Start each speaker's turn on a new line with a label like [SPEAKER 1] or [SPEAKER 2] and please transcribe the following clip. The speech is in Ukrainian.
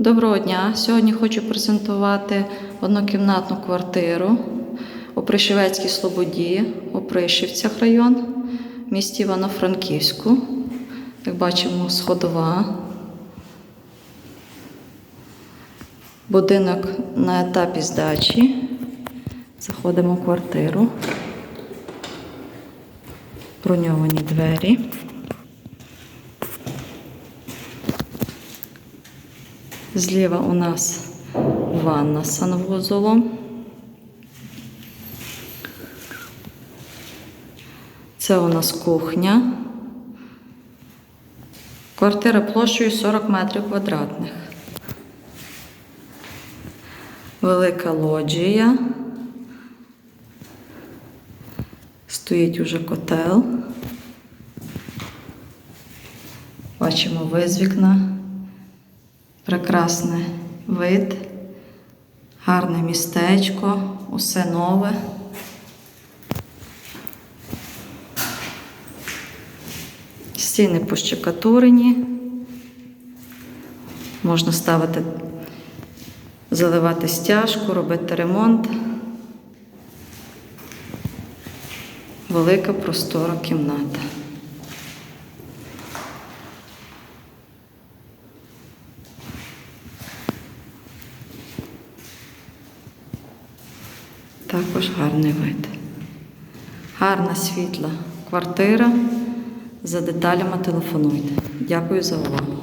[SPEAKER 1] Доброго дня! Сьогодні хочу презентувати однокімнатну квартиру у Пришивецькій Слободі, у Пришівцях район, в місті Івано-Франківську. Як бачимо, сходова. Будинок на етапі здачі. Заходимо в квартиру. Броньовані двері. Зліва у нас ванна з санвузолом. Це у нас кухня. Квартира площею 40 метрів квадратних. Велика лоджія. Стоїть уже котел. Бачимо ви з вікна. Прекрасний вид, гарне містечко, усе нове. Стіни пощекатурені. Можна ставити, заливати стяжку, робити ремонт. Велика простора кімната. Також гарний вид. Гарна світла квартира. За деталями телефонуйте. Дякую за увагу.